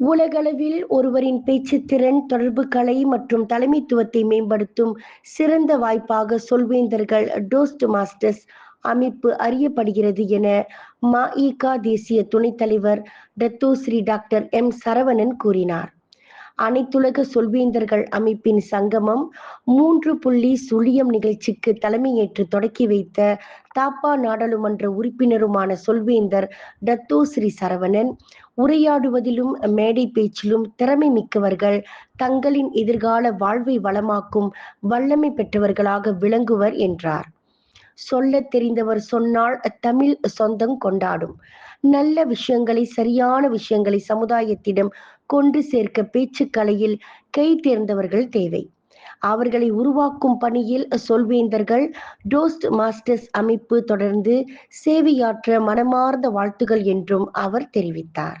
உலகளவில் ஒருவரின் பேச்சுத்திறன் தொடர்பு கலை மற்றும் தலைமைத்துவத்தை மேம்படுத்தும் சிறந்த வாய்ப்பாக சொல்வேந்தர்கள் டோஸ்ட் மாஸ்டர்ஸ் அமைப்பு அறியப்படுகிறது என மஇகா தேசிய துணைத் தலைவர் டத்தோஸ்ரீ டாக்டர் எம் சரவணன் கூறினார். அனைத்துலக சொல்வேந்தர்கள் அமைப்பின் சங்கமம் மூன்று புள்ளி சுழியம் நிகழ்ச்சிக்கு தலைமையேற்று தொடக்கி வைத்த தாப்பா நாடாளுமன்ற உறுப்பினருமான சொல்வேந்தர் டத்தோ ஸ்ரீ சரவணன் உரையாடுவதிலும் மேடை பேச்சிலும் திறமை மிக்கவர்கள் தங்களின் எதிர்கால வாழ்வை வளமாக்கும் வல்லமை பெற்றவர்களாக விளங்குவர் என்றார். சொல்லத் தெரிந்தவர் சொன்னால் தமிழ் சொந்தம் கொண்டாடும். நல்ல விஷயங்களை சரியான விஷயங்களை சமுதாயத்திடம் கொண்டு சேர்க்க பேச்சுக்கலையில் கை தேர்ந்தவர்கள் தேவை. அவர்களை உருவாக்கும் பணியில் சொல்வேந்தர்கள் டோஸ்ட் மாஸ்டர்ஸ் அமைப்பு தொடர்ந்து சேவையாற்ற மனமார்ந்த வாழ்த்துகள் என்றும் அவர் தெரிவித்தார்.